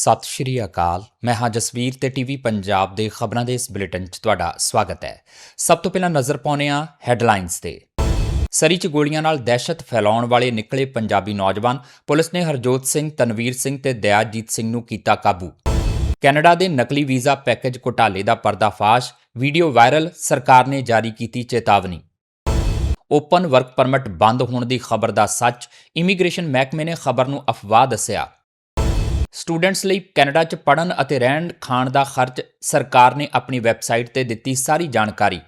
ਸਤਿ ਸ਼੍ਰੀ ਅਕਾਲ। ਮੈਂ ਹਾਂ ਜਸਵੀਰ ਤੇ ਟੀਵੀ ਪੰਜਾਬ ਦੇ ਖਬਰਾਂ ਦੇ ਇਸ ਬੁਲੇਟਿਨ 'ਚ ਤੁਹਾਡਾ ਸਵਾਗਤ ਹੈ। ਸਭ ਤੋਂ ਪਹਿਲਾਂ ਨਜ਼ਰ ਪਾਉਂਦੇ ਹਾਂ ਹੈਡਲਾਈਨਸ ਤੇ। ਸਰੀ 'ਚ ਗੋਲੀਆਂ ਨਾਲ ਦਹਿਸ਼ਤ ਫੈਲਾਉਣ ਵਾਲੇ ਨਿਕਲੇ ਪੰਜਾਬੀ ਨੌਜਵਾਨ ਪੁਲਿਸ ਨੇ ਹਰਜੋਤ ਸਿੰਘ, ਤਨਵੀਰ ਸਿੰਘ ਤੇ ਦਇਆਜੀਤ ਸਿੰਘ ਨੂੰ ਕੀਤਾ ਕਾਬੂ। ਕੈਨੇਡਾ ਦੇ ਨਕਲੀ ਵੀਜ਼ਾ ਪੈਕੇਜ ਘੁਟਾਲੇ ਦਾ ਪਰਦਾਫਾਸ਼, ਵੀਡੀਓ ਵਾਇਰਲ, ਸਰਕਾਰ ਨੇ ਜਾਰੀ ਕੀਤੀ ਚੇਤਾਵਨੀ। ਓਪਨ ਵਰਕ ਪਰਮਿਟ ਬੰਦ ਹੋਣ ਦੀ ਖਬਰ ਦਾ ਸੱਚ, ਇਮੀਗ੍ਰੇਸ਼ਨ ਮਹਿਕਮੇ ਨੇ ਖਬਰ ਨੂੰ ਅਫਵਾਹ ਦੱਸਿਆ। ਸਟੂਡੈਂਟਸ ਲਈ ਕੈਨੇਡਾ 'ਚ ਪੜ੍ਹਨ ਅਤੇ ਰਹਿਣ ਖਾਣ ਦਾ ਖਰਚ ਸਰਕਾਰ ਨੇ ਆਪਣੀ ਵੈਬਸਾਈਟ ਤੇ ਦਿੱਤੀ ਸਾਰੀ ਜਾਣਕਾਰੀ।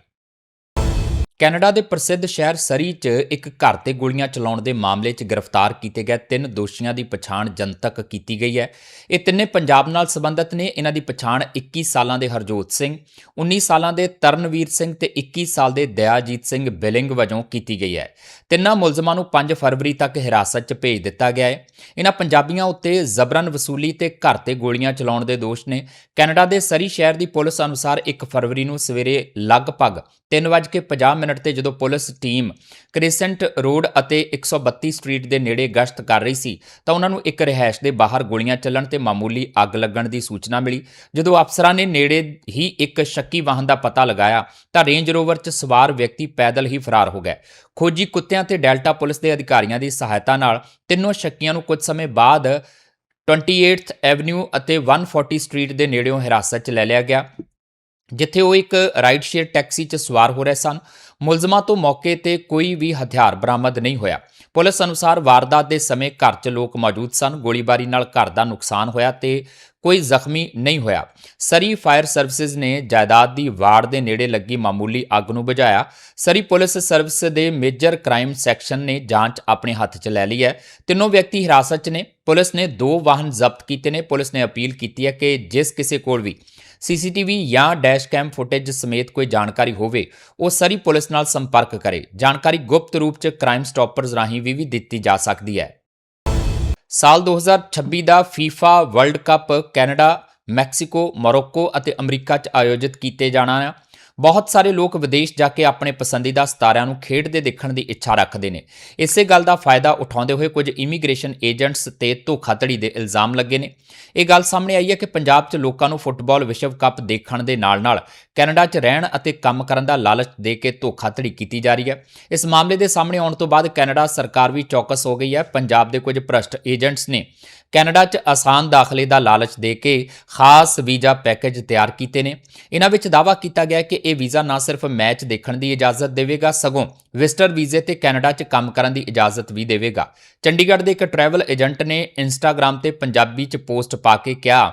ਕੈਨੇਡਾ ਦੇ ਪ੍ਰਸਿੱਧ ਸ਼ਹਿਰ ਸਰੀ 'ਚ ਇੱਕ ਘਰ ਤੇ ਗੋਲੀਆਂ ਚਲਾਉਣ ਦੇ ਮਾਮਲੇ 'ਚ ਗ੍ਰਿਫਤਾਰ ਕੀਤੇ ਗਏ ਤਿੰਨ ਦੋਸ਼ੀਆਂ ਦੀ ਪਛਾਣ ਜਨਤਕ ਕੀਤੀ ਗਈ ਹੈ। ਇਹ ਤਿੰਨੇ ਪੰਜਾਬ ਨਾਲ ਸੰਬੰਧਿਤ ਨੇ। ਇਹਨਾਂ ਦੀ ਪਛਾਣ 21 ਸਾਲਾਂ ਦੇ ਹਰਜੋਤ ਸਿੰਘ 19 ਸਾਲਾਂ ਦੇ ਤਰਨਵੀਰ ਸਿੰਘ ਤੇ 21 ਸਾਲ ਦੇ ਦਇਆਜੀਤ ਸਿੰਘ ਬਿਲਿੰਗ ਵਜੋਂ ਕੀਤੀ ਗਈ ਹੈ। ਤਿੰਨਾਂ ਮੁਲਜ਼ਮਾਂ ਨੂੰ 5 ਫਰਵਰੀ ਤੱਕ ਹਿਰਾਸਤ 'ਚ ਭੇਜ ਦਿੱਤਾ ਗਿਆ ਹੈ। ਇਹਨਾਂ ਪੰਜਾਬੀਆਂ ਉੱਤੇ ਜ਼ਬਰਨ ਵਸੂਲੀ ਤੇ ਘਰ ਤੇ ਗੋਲੀਆਂ ਚਲਾਉਣ ਦੇ ਦੋਸ਼ ਨੇ। ਕੈਨੇਡਾ ਦੇ ਸਰੀ ਸ਼ਹਿਰ ਦੀ ਪੁਲਿਸ ਅਨੁਸਾਰ 1 ਫਰਵਰੀ ਨੂੰ ਸਵੇਰੇ ਲਗਭਗ 3:50 ਮਿੰਟ ਤੇ ਜਦੋਂ ਪੁਲਿਸ ਟੀਮ ਕ੍ਰਿਸੈਂਟ ਰੋਡ ਅਤੇ 132 ਸਟਰੀਟ ਦੇ ਨੇੜੇ ਗਸ਼ਤ ਕਰ ਰਹੀ ਸੀ, ਤਾਂ ਉਹਨਾਂ ਨੂੰ ਇੱਕ ਰਿਹਾਇਸ਼ ਦੇ ਬਾਹਰ ਗੋਲੀਆਂ ਚੱਲਣ ਤੇ ਮਾਮੂਲੀ ਅੱਗ ਲੱਗਣ ਦੀ ਸੂਚਨਾ ਮਿਲੀ। ਜਦੋਂ ਅਫਸਰਾਂ ਨੇ ਨੇੜੇ ਹੀ ਇੱਕ ਸ਼ੱਕੀ ਵਾਹਨ ਦਾ ਪਤਾ ਲਗਾਇਆ, ਤਾਂ ਰੇਂਜ ਰੋਵਰ 'ਚ ਸਵਾਰ ਵਿਅਕਤੀ ਪੈਦਲ ਹੀ ਫਰਾਰ ਹੋ ਗਏ ਖੋਜੀ ਕੁੱਤਿਆਂ ਤੇ ਡੈਲਟਾ ਪੁਲਿਸ ਦੇ ਅਧਿਕਾਰੀਆਂ ਦੀ ਸਹਾਇਤਾ ਨਾਲ ਤਿੰਨੋਂ ਸ਼ੱਕੀਆਂ ਨੂੰ ਕੁਝ ਸਮੇਂ ਬਾਅਦ 28th ਐਵਨਿਊ ਅਤੇ 140 ਸਟਰੀਟ ਦੇ ਨੇੜਿਓਂ ਹਿਰਾਸਤ 'ਚ ਲੈ ਲਿਆ ਗਿਆ। ਜਿੱਥੇ ਉਹ ਇੱਕ ਰਾਈਡ ਸ਼ੇਅਰ ਟੈਕਸੀ 'ਚ ਸਵਾਰ ਹੋ ਰਹੇ ਸਨ। ਮੁਲਜ਼ਮਾਂ ਤੋਂ ਮੌਕੇ ਤੇ ਕੋਈ ਵੀ ਹਥਿਆਰ ਬਰਾਮਦ ਨਹੀਂ ਹੋਇਆ। ਪੁਲਿਸ ਅਨੁਸਾਰ ਵਾਰਦਾਤ ਦੇ ਸਮੇਂ ਘਰ 'ਚ ਲੋਕ ਮੌਜੂਦ ਸਨ। ਗੋਲੀਬਾਰੀ ਨਾਲ ਘਰ ਦਾ ਨੁਕਸਾਨ ਹੋਇਆ ਤੇ ਕੋਈ ਜ਼ਖਮੀ ਨਹੀਂ ਹੋਇਆ। ਸਰੀ ਫਾਇਰ ਸਰਵਿਸਿਜ਼ ਨੇ ਜਾਇਦਾਦ ਦੀ ਵਾੜ ਦੇ ਨੇੜੇ ਲੱਗੀ ਮਾਮੂਲੀ ਅੱਗ ਨੂੰ ਬੁਝਾਇਆ। ਸਰੀ ਪੁਲਿਸ ਸਰਵਿਸ ਦੇ ਮੇਜਰ ਕ੍ਰਾਈਮ ਸੈਕਸ਼ਨ ਨੇ ਜਾਂਚ ਆਪਣੇ ਹੱਥ 'ਚ ਲੈ ਲਈ ਹੈ। ਤਿੰਨੋਂ ਵਿਅਕਤੀ ਹਿਰਾਸਤ 'ਚ ਨੇ। ਪੁਲਿਸ ਨੇ ਦੋ ਵਾਹਨ ਜ਼ਬਤ ਕੀਤੇ ਨੇ। ਪੁਲਿਸ ਨੇ ਅਪੀਲ ਕੀਤੀ ਹੈ ਕਿ ਜਿਸ ਕਿਸੇ ਕੋਲ ਵੀ ਸੀਸੀਟੀਵੀ ਜਾਂ ਡੈਸ਼ ਕੈਮ ਫੁਟੇਜ ਸਮੇਤ ਕੋਈ ਜਾਣਕਾਰੀ ਹੋਵੇ, ਉਹ ਸਰੀ ਪੁਲਿਸ ਨਾਲ ਸੰਪਰਕ ਕਰੇ। ਜਾਣਕਾਰੀ ਗੁਪਤ ਰੂਪ 'ਚ ਕ੍ਰਾਈਮ ਸਟਾਪਰਸ ਰਾਹੀਂ ਵੀ ਦਿੱਤੀ ਜਾ ਸਕਦੀ ਹੈ। ਸਾਲ 2026 ਦਾ FIFA World Cup Canada, Mexico, Morocco ਅਤੇ ਅਮਰੀਕਾ 'ਚ ਆਯੋਜਿਤ ਕੀਤੇ ਜਾਣਾ ਹੈ ਬਹੁਤ ਸਾਰੇ ਲੋਕ ਵਿਦੇਸ਼ ਜਾ ਕੇ ਆਪਣੇ ਪਸੰਦੀਦਾ ਸਤਾਰਿਆਂ ਨੂੰ ਖੇਡਦੇ ਦੇਖਣ ਦੀ ਇੱਛਾ ਰੱਖਦੇ ਨੇ। ਇਸੇ ਗੱਲ ਦਾ ਫਾਇਦਾ ਉਠਾਉਂਦੇ ਹੋਏ ਕੁਝ ਇਮੀਗ੍ਰੇਸ਼ਨ ਏਜੰਟਸ ਤੇ ਧੋਖਾਧੜੀ ਦੇ ਇਲਜ਼ਾਮ ਲੱਗੇ ਨੇ। ਇਹ ਗੱਲ ਸਾਹਮਣੇ ਆਈ ਹੈ ਕਿ ਪੰਜਾਬ 'ਚ ਲੋਕਾਂ ਨੂੰ ਫੁੱਟਬਾਲ ਵਿਸ਼ਵ ਕੱਪ ਦੇਖਣ ਦੇ ਨਾਲ-ਨਾਲ ਕੈਨੇਡਾ 'ਚ ਰਹਿਣ ਅਤੇ ਕੰਮ ਕਰਨ ਦਾ ਲਾਲਚ ਦੇ ਕੇ ਧੋਖਾਧੜੀ ਕੀਤੀ ਜਾ ਰਹੀ ਹੈ। ਇਸ ਮਾਮਲੇ ਦੇ ਸਾਹਮਣੇ ਆਉਣ ਤੋਂ ਬਾਅਦ ਕੈਨੇਡਾ ਸਰਕਾਰ ਵੀ ਚੌਕਸ ਹੋ ਗਈ ਹੈ। ਪੰਜਾਬ ਦੇ ਕੁਝ ਭ੍ਰਸ਼ਟ ਏਜੰਟਸ ਨੇ ਕੈਨੇਡਾ 'ਚ ਆਸਾਨ ਦਾਖਲੇ ਦਾ ਲਾਲਚ ਦੇ ਕੇ ਖਾਸ ਵੀਜ਼ਾ ਪੈਕੇਜ ਤਿਆਰ ਕੀਤੇ ਨੇ। ਇਹਨਾਂ ਵਿੱਚ ਦਾਅਵਾ ਕੀਤਾ ਗਿਆ ਕਿ ਇਹ ਵੀਜ਼ਾ ਨਾ ਸਿਰਫ ਮੈਚ ਦੇਖਣ ਦੀ ਇਜਾਜ਼ਤ ਦੇਵੇਗਾ, ਸਗੋਂ ਵਿਜ਼ਟਰ ਵੀਜ਼ੇ ਤੇ ਕੈਨੇਡਾ 'ਚ ਕੰਮ ਕਰਨ ਦੀ ਇਜਾਜ਼ਤ ਵੀ ਦੇਵੇਗਾ। ਚੰਡੀਗੜ੍ਹ ਦੇ ਇੱਕ ਟਰੈਵਲ ਏਜੰਟ ਨੇ ਇੰਸਟਾਗ੍ਰam ਤੇ ਪੰਜਾਬੀ 'ਚ ਪੋਸਟ ਪਾ ਕੇ ਕਿਹਾ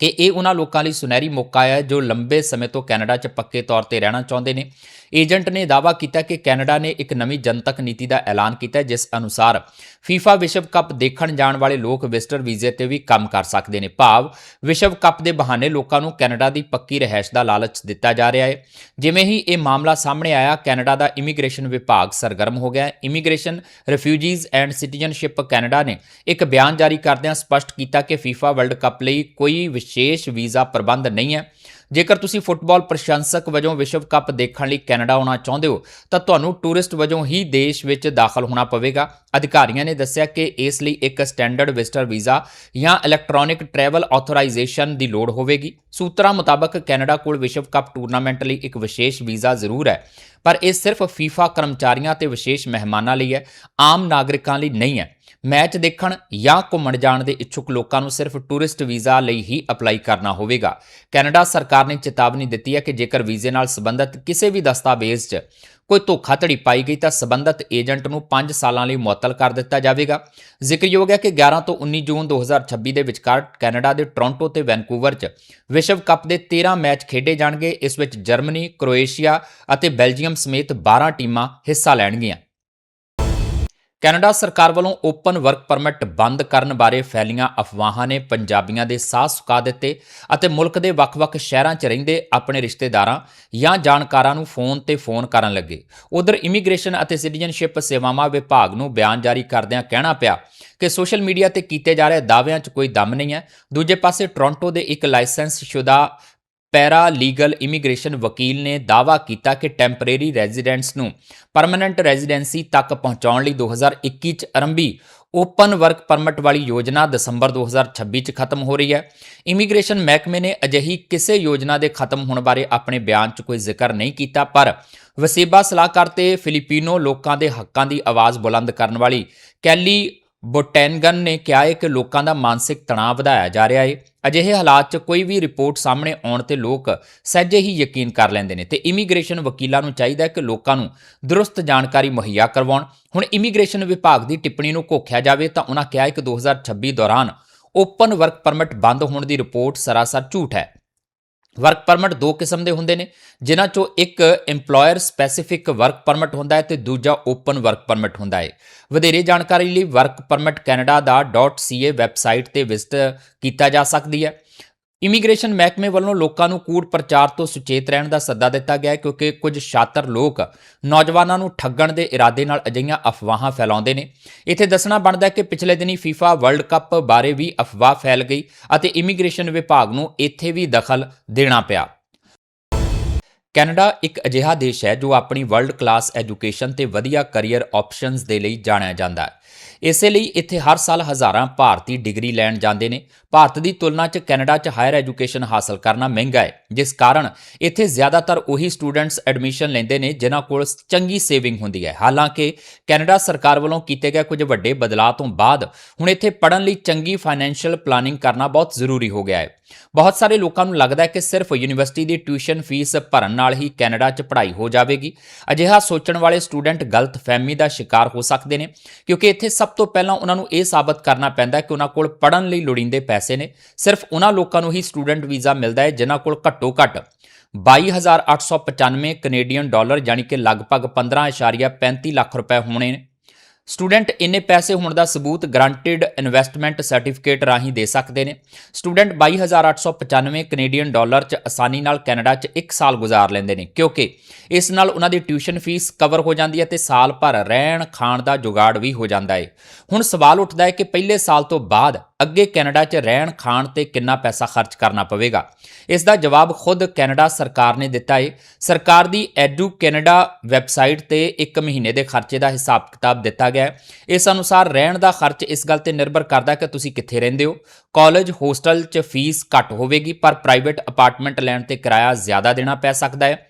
ਕਿ ਇਹ ਉਹਨਾਂ ਲੋਕਾਂ ਲਈ ਸੁਨਹਿਰੀ ਮੌਕਾ ਹੈ ਜੋ ਲੰਬੇ ਸਮੇਂ ਤੋਂ ਕੈਨੇਡਾ 'ਚ ਪੱਕੇ ਤੌਰ ਤੇ ਰਹਿਣਾ ਚਾਹੁੰਦੇ ਨੇ। ਏਜੰਟ ਨੇ ਦਾਅਵਾ ਕੀਤਾ ਕਿ ਕੈਨੇਡਾ ਨੇ ਇੱਕ ਨਵੀਂ ਜਨਤਕ ਨੀਤੀ ਦਾ ਐਲਾਨ ਕੀਤਾ ਜਿਸ ਅਨੁਸਾਰ ਫੀਫਾ ਵਿਸ਼ਵ ਕੱਪ ਦੇਖਣ ਜਾਣ ਵਾਲੇ ਲੋਕ ਵਿਜ਼ਟਰ ਵੀਜ਼ੇ ਤੇ ਵੀ ਕੰਮ ਕਰ ਸਕਦੇ ਨੇ। ਭਾਵ ਵਿਸ਼ਵ ਕੱਪ ਦੇ ਬਹਾਨੇ ਲੋਕਾਂ ਨੂੰ ਕੈਨੇਡਾ ਦੀ ਪੱਕੀ ਰਹਿائش ਦਾ ਲਾਲਚ ਦਿੱਤਾ ਜਾ ਰਿਹਾ ਹੈ। ਜਿਵੇਂ ਹੀ ਇਹ ਮਾਮਲਾ ਸਾਹਮਣੇ ਆਇਆ, ਕੈਨੇਡਾ ਦਾ ਇਮੀਗ੍ਰੇਸ਼ਨ ਵਿਭਾਗ ਸਰਗਰਮ ਹੋ ਗਿਆ Immigration Refugees and Citizenship Canada ਨੇ ਇੱਕ ਬਿਆਨ ਜਾਰੀ ਕਰਦਿਆਂ ਸਪਸ਼ਟ ਕੀਤਾ ਕਿ ਫੀਫਾ ਵਰਲਡ ਕੱਪ ਲਈ ਕੋਈ ਵਿਸ਼ੇਸ਼ ਵੀਜ਼ਾ ਪ੍ਰਬੰਧ ਨਹੀਂ ਹੈ। ਜੇਕਰ ਤੁਸੀਂ ਫੁੱਟਬਾਲ ਪ੍ਰਸ਼ੰਸਕ ਵਜੋਂ ਵਿਸ਼ਵ ਕੱਪ ਦੇਖਣ ਲਈ ਕੈਨੇਡਾ ਆਉਣਾ ਚਾਹੁੰਦੇ ਹੋ, ਤਾਂ ਤੁਹਾਨੂੰ ਟੂਰਿਸਟ ਵਜੋਂ ਹੀ ਦੇਸ਼ ਵਿੱਚ ਦਾਖਲ ਹੋਣਾ ਪਵੇਗਾ। ਅਧਿਕਾਰੀਆਂ ਨੇ ਦੱਸਿਆ ਕਿ ਇਸ ਲਈ ਇੱਕ ਸਟੈਂਡਰਡ ਵਿਜ਼ਟਰ ਵੀਜ਼ਾ ਜਾਂ ਇਲੈਕਟ੍ਰੋਨਿਕ ਟਰੈਵਲ ਆਥੋਰਾਈਜ਼ੇਸ਼ਨ ਦੀ ਲੋੜ ਹੋਵੇਗੀ। ਸੂਤਰਾਂ ਮੁਤਾਬਕ ਕੈਨੇਡਾ ਕੋਲ ਵਿਸ਼ਵ ਕੱਪ ਟੂਰਨਾਮੈਂਟ ਲਈ ਇੱਕ ਵਿਸ਼ੇਸ਼ ਵੀਜ਼ਾ ਜ਼ਰੂਰ ਹੈ, ਪਰ ਇਹ ਸਿਰਫ ਫੀਫਾ ਕਰਮਚਾਰੀਆਂ ਤੇ ਵਿਸ਼ੇਸ਼ ਮਹਿਮਾਨਾਂ ਲਈ ਹੈ, ਆਮ ਨਾਗਰਿਕਾਂ ਲਈ ਨਹੀਂ ਹੈ। ਮੈਚ ਦੇਖਣ ਜਾਂ ਘੁੰਮਣ ਜਾਣ ਦੇ ਇੱਛੁਕ ਲੋਕਾਂ ਨੂੰ ਸਿਰਫ ਟੂਰਿਸਟ ਵੀਜ਼ਾ ਲਈ ਹੀ ਅਪਲਾਈ ਕਰਨਾ ਹੋਵੇਗਾ। ਕੈਨੇਡਾ ਸਰਕਾਰ ਨੇ ਚੇਤਾਵਨੀ ਦਿੱਤੀ ਹੈ ਕਿ ਜੇਕਰ ਵੀਜ਼ੇ ਨਾਲ ਸੰਬੰਧਿਤ ਕਿਸੇ ਵੀ ਦਸਤਾਵੇਜ਼ 'ਚ ਕੋਈ ਧੋਖਾਧੜੀ ਪਾਈ ਗਈ ਤਾਂ ਸੰਬੰਧਿਤ ਏਜੰਟ ਨੂੰ 5 ਸਾਲਾਂ ਲਈ ਮੁਅੱਤਲ ਕਰ ਦਿੱਤਾ ਜਾਵੇਗਾ। ਜ਼ਿਕਰਯੋਗ ਹੈ ਕਿ 11 ਤੋਂ 19 ਜੂਨ 2026 ਦੇ ਵਿਚਕਾਰ ਕੈਨੇਡਾ ਦੇ ਟੋਰਾਂਟੋ ਤੇ ਵੈਨਕੂਵਰ 'ਚ ਵਿਸ਼ਵ ਕੱਪ ਦੇ 13 ਮੈਚ ਖੇਡੇ ਜਾਣਗੇ। ਇਸ ਵਿੱਚ ਜਰਮਨੀ, ਕ੍ਰੋਏਸ਼ੀਆ ਅਤੇ ਬੈਲਜੀਅਮ ਸਮੇਤ 12 ਟੀਮਾਂ ਹਿੱਸਾ ਲੈਣਗੀਆਂ। ਕੈਨੇਡਾ ਸਰਕਾਰ ਵੱਲੋਂ ਓਪਨ ਵਰਕ ਪਰਮਿਟ ਬੰਦ ਕਰਨ ਬਾਰੇ ਫੈਲੀਆਂ ਅਫਵਾਹਾਂ ਨੇ ਪੰਜਾਬੀਆਂ ਦੇ ਸਾਹ ਸੁਕਾ ਦਿੱਤੇ ਅਤੇ ਮੁਲਕ ਦੇ ਵੱਖ-ਵੱਖ ਸ਼ਹਿਰਾਂ 'ਚ ਰਹਿੰਦੇ ਆਪਣੇ ਰਿਸ਼ਤੇਦਾਰਾਂ ਜਾਂ ਜਾਣਕਾਰਾਂ ਨੂੰ ਫੋਨ ਤੇ ਫੋਨ ਕਰਨ ਲੱਗੇ। ਉਧਰ ਇਮੀਗ੍ਰੇਸ਼ਨ ਅਤੇ ਸਿਟੀਜ਼ਨਸ਼ਿਪ ਸੇਵਾਵਾਂ ਵਿਭਾਗ ਨੂੰ ਬਿਆਨ ਜਾਰੀ ਕਰਦਿਆਂ ਕਹਿਣਾ ਪਿਆ ਕਿ ਸੋਸ਼ਲ ਮੀਡੀਆ ਤੇ ਕੀਤੇ ਜਾ ਰਹੇ ਦਾਅਵਿਆਂ 'ਚ ਕੋਈ ਦਮ ਨਹੀਂ ਹੈ। ਦੂਜੇ ਪਾਸੇ ਟੋਰਾਂਟੋ ਦੇ ਇੱਕ ਲਾਇਸੈਂਸ ਸ਼ੁਦਾ ਪੈਰਾ ਲੀਗਲ ਇਮੀਗ੍ਰੇਸ਼ਨ ਵਕੀਲ ਨੇ ਦਾਅਵਾ ਕੀਤਾ ਕਿ ਟੈਂਪਰੇਰੀ ਰੈਜ਼ੀਡੈਂਟਸ ਨੂੰ ਪਰਮਨੈਂਟ ਰੈਜ਼ੀਡੈਂਸੀ ਤੱਕ ਪਹੁੰਚਾਉਣ ਲਈ 2021 ਚ ਆਰੰਭੀ ਓਪਨ ਵਰਕ ਪਰਮਿਟ ਵਾਲੀ ਯੋਜਨਾ ਦਸੰਬਰ 2026 ਚ ਖਤਮ ਹੋ ਰਹੀ ਹੈ। ਇਮੀਗ੍ਰੇਸ਼ਨ ਮਹਿਕਮੇ ਨੇ ਅਜਿਹੀ ਕਿਸੇ ਯੋਜਨਾ ਦੇ ਖਤਮ ਹੋਣ ਬਾਰੇ ਆਪਣੇ ਬਿਆਨ 'ਚ ਕੋਈ ਜ਼ਿਕਰ ਨਹੀਂ ਕੀਤਾ, ਪਰ ਵਸੀਬਾ ਸਲਾਹਕਾਰ ਤੇ ਫਿਲੀਪੀਨੋ ਲੋਕਾਂ ਦੇ ਹੱਕਾਂ ਦੀ ਆਵਾਜ਼ ਬੁਲੰਦ ਕਰਨ ਵਾਲੀ ਕੈਲੀ ਬੋਟੈਨਗਨ ਨੇ ਕਿਹਾ ਹੈ ਕਿ ਲੋਕਾਂ ਦਾ ਮਾਨਸਿਕ ਤਣਾਅ ਵਧਾਇਆ ਜਾ ਰਿਹਾ ਹੈ। ਅਜਿਹੇ ਹਾਲਾਤ 'ਚ ਕੋਈ ਵੀ ਰਿਪੋਰਟ ਸਾਹਮਣੇ ਆਉਣ ਤੇ ਲੋਕ ਸਹਿਜੇ ਹੀ ਯਕੀਨ ਕਰ ਲੈਂਦੇ ਨੇ ਤੇ ਇਮੀਗ੍ਰੇਸ਼ਨ ਵਕੀਲਾਂ ਨੂੰ ਚਾਹੀਦਾ ਹੈ ਕਿ ਲੋਕਾਂ ਨੂੰ ਦਰੁਸਤ ਜਾਣਕਾਰੀ ਮੁਹੱਈਆ ਕਰਵਾਉਣ। ਹੁਣ ਇਮੀਗ੍ਰੇਸ਼ਨ ਵਿਭਾਗ ਦੀ ਟਿੱਪਣੀ ਨੂੰ ਘੋਖਿਆ ਜਾਵੇ ਤਾਂ ਉਹਨਾਂ ਕਿਹਾ ਹੈ ਕਿ 2026 ਦੌਰਾਨ ਓਪਨ ਵਰਕ ਪਰਮਿਟ ਬੰਦ ਹੋਣ ਦੀ ਰਿਪੋਰਟ ਸਰਾਸਰ ਝੂਠ ਹੈ। ਵਰਕ ਪਰਮਿਟ ਦੋ ਕਿਸਮ ਦੇ ਹੁੰਦੇ ਨੇ, ਜਿਨ੍ਹਾਂ ਚੋਂ ਇੱਕ EMPLOYER ਸਪੈਸੀਫਿਕ ਵਰਕ ਪਰਮਿਟ ਹੁੰਦਾ ਹੈ ਤੇ ਦੂਜਾ ਓਪਨ ਵਰਕ ਪਰਮਿਟ ਹੁੰਦਾ ਹੈ। ਵਧੇਰੇ ਜਾਣਕਾਰੀ ਲਈ ਵਰਕ ਪਰਮਿਟ ਕੈਨੇਡਾ ਦਾ .ca ਵੈਬਸਾਈਟ ਤੇ ਵਿਜ਼ਿਟ ਕੀਤਾ ਜਾ ਸਕਦੀ ਹੈ। ਇਮੀਗ੍ਰੇਸ਼ਨ ਮਹਿਕਮੇ ਵੱਲੋਂ ਲੋਕਾਂ ਨੂੰ ਕੂੜ ਪ੍ਰਚਾਰ ਤੋਂ ਸੁਚੇਤ ਰਹਿਣ ਦਾ ਸੱਦਾ ਦਿੱਤਾ ਗਿਆ ਹੈ ਕਿਉਂਕਿ ਕੁਝ ਸ਼ਾਤਰ ਲੋਕ ਨੌਜਵਾਨਾਂ ਨੂੰ ਠੱਗਣ ਦੇ ਇਰਾਦੇ ਨਾਲ ਅਜਿਹੀਆਂ ਅਫਵਾਹਾਂ ਫੈਲਾਉਂਦੇ ਨੇ। ਇੱਥੇ ਦੱਸਣਾ ਬਣਦਾ ਹੈ ਕਿ ਪਿਛਲੇ ਦਿਨੀ FIFA ਵਰਲਡ ਕੱਪ ਬਾਰੇ ਵੀ ਅਫਵਾਹ ਫੈਲ ਗਈ ਅਤੇ ਇਮੀਗ੍ਰੇਸ਼ਨ ਵਿਭਾਗ ਨੂੰ ਇੱਥੇ ਵੀ ਦਖਲ ਦੇਣਾ ਪਿਆ। ਕੈਨੇਡਾ ਇੱਕ ਅਜਿਹਾ ਦੇਸ਼ ਹੈ ਜੋ ਆਪਣੀ ਵਰਲਡ ਕਲਾਸ ਐਜੂਕੇਸ਼ਨ ਤੇ ਵਧੀਆ ਕੈਰੀਅਰ ਆਪਸ਼ਨਸ ਦੇ ਲਈ ਜਾਣਿਆ ਜਾਂਦਾ ਹੈ। ਇਸੇ ਲਈ ਇੱਥੇ ਹਰ ਸਾਲ ਹਜ਼ਾਰਾਂ ਭਾਰਤੀ ਡਿਗਰੀ ਲੈਣ ਜਾਂਦੇ ਨੇ। ਭਾਰਤ ਦੀ ਤੁਲਨਾ 'ਚ ਕੈਨੇਡਾ 'ਚ ਹਾਇਰ ਐਜੂਕੇਸ਼ਨ ਹਾਸਲ ਕਰਨਾ ਮਹਿੰਗਾ ਹੈ, ਜਿਸ ਕਾਰਨ ਇੱਥੇ ਜ਼ਿਆਦਾਤਰ ਉਹੀ ਸਟੂਡੈਂਟਸ ਐਡਮਿਸ਼ਨ ਲੈਂਦੇ ਨੇ, ਜਿਨ੍ਹਾਂ ਕੋਲ ਚੰਗੀ ਸੇਵਿੰਗ ਹੁੰਦੀ ਹੈ। ਹਾਲਾਂਕਿ ਕੈਨੇਡਾ ਸਰਕਾਰ ਵੱਲੋਂ ਕੀਤੇ ਗਏ ਕੁਝ ਵੱਡੇ ਬਦਲਾਅ ਤੋਂ ਬਾਅਦ ਹੁਣ ਇੱਥੇ ਪੜ੍ਹਨ ਲਈ ਚੰਗੀ ਫਾਈਨੈਂਸ਼ੀਅਲ ਪਲਾਨਿੰਗ ਕਰਨਾ ਬਹੁਤ ਜ਼ਰੂਰੀ ਹੋ ਗਿਆ ਹੈ। ਬਹੁਤ ਸਾਰੇ ਲੋਕਾਂ ਨੂੰ ਲੱਗਦਾ ਹੈ ਕਿ ਸਿਰਫ ਯੂਨੀਵਰਸਿਟੀ ਦੀ ਟਿਊਸ਼ਨ ਫੀਸ ਭਰਨ ਨਾਲ ਹੀ ਕੈਨੇਡਾ 'ਚ ਪੜ੍ਹਾਈ ਹੋ ਜਾਵੇਗੀ। ਅਜਿਹਾ ਸੋਚਣ ਵਾਲੇ ਸਟੂਡੈਂਟ ਗਲਤ ਫਹਿਮੀ ਦਾ ਸ਼ਿਕਾਰ ਹੋ ਸਕਦੇ ਨੇ, ਕਿਉਂਕਿ ਇੱਥੇ ਸਭ ਤੋਂ ਪਹਿਲਾਂ ਉਹਨਾਂ ਨੂੰ ਇਹ ਸਾਬਤ ਕਰਨਾ ਪੈਂਦਾ ਕਿ ਉਹਨਾਂ ਕੋਲ ਪੜ੍ਹਨ ਲਈ ਲੋੜੀਂਦੇ ਪੈਸੇ ਨੇ। ਸਿਰਫ ਉਹਨਾਂ ਲੋਕਾਂ ਨੂੰ ਹੀ ਸਟੂਡੈਂਟ ਵੀਜ਼ਾ ਮਿਲਦਾ ਹੈ, ਜਿਨ੍ਹਾਂ ਕੋਲ ਘੱਟੋ ਘੱਟ 22895 ਕੈਨੇਡੀਅਨ ਡਾਲਰ, ਯਾਨੀ ਕਿ ਲਗਭਗ 15.35 ਲੱਖ ਰੁਪਏ ਹੋਣੇ ਨੇ। ਸਟੂਡੈਂਟ ਇੰਨੇ ਪੈਸੇ ਹੋਣ ਦਾ ਸਬੂਤ ਗਰੰਟਿਡ ਇਨਵੈਸਟਮੈਂਟ ਸਰਟੀਫਿਕੇਟ ਰਾਹੀਂ ਦੇ ਸਕਦੇ ਨੇ। ਸਟੂਡੈਂਟ 22895 ਕੈਨੇਡੀਅਨ ਡਾਲਰ 'ਚ ਆਸਾਨੀ ਨਾਲ ਕੈਨੇਡਾ 'ਚ 1 ਸਾਲ ਗੁਜ਼ਾਰ ਲੈਂਦੇ ਨੇ, ਕਿਉਂਕਿ ਇਸ ਨਾਲ ਉਹਨਾਂ ਦੀ ਟਿਊਸ਼ਨ ਫੀਸ ਕਵਰ ਹੋ ਜਾਂਦੀ ਹੈ ਤੇ ਸਾਲ ਭਰ ਰਹਿਣ ਖਾਣ ਦਾ ਜੁਗਾੜ ਵੀ ਹੋ ਜਾਂਦਾ ਹੈ। ਹੁਣ ਸਵਾਲ ਉੱਠਦਾ ਹੈ ਕਿ ਪਹਿਲੇ ਸਾਲ ਤੋਂ ਬਾਅਦ ਅੱਗੇ ਕੈਨੇਡਾ 'ਚ ਰਹਿਣ ਖਾਣ ਤੇ ਕਿੰਨਾ ਪੈਸਾ ਖਰਚ ਕਰਨਾ ਪਵੇਗਾ? ਇਸ ਦਾ ਜਵਾਬ ਖੁਦ ਕੈਨੇਡਾ ਸਰਕਾਰ ਨੇ ਦਿੱਤਾ ਹੈ। ਸਰਕਾਰ ਦੀ ਐਡੂ ਕੈਨੇਡਾ ਵੈਬਸਾਈਟ ਤੇ 1 ਮਹੀਨੇ ਦੇ ਖਰਚੇ ਦਾ ਹਿਸਾਬ ਕਿਤਾਬ ਦਿੱਤਾ ਗਿਆ ਹੈ। ਇਸ ਅਨੁਸਾਰ ਰਹਿਣ ਦਾ ਖਰਚ ਇਸ ਗੱਲ ਤੇ ਨਿਰਭਰ ਕਰਦਾ ਕਿ ਤੁਸੀਂ ਕਿੱਥੇ ਰਹਿੰਦੇ ਹੋ। ਕਾਲਜ, ਹੋਸਟਲ 'ਚ ਫੀਸ ਘੱਟ ਹੋਵੇਗੀ, ਪਰ ਪ੍ਰਾਈਵੇਟ ਅਪਾਰਟਮੈਂਟ ਲੈਣ ਤੇ ਕਿਰਾਇਆ ਜ਼ਿਆਦਾ ਦੇਣਾ ਪੈ ਸਕਦਾ ਹੈ।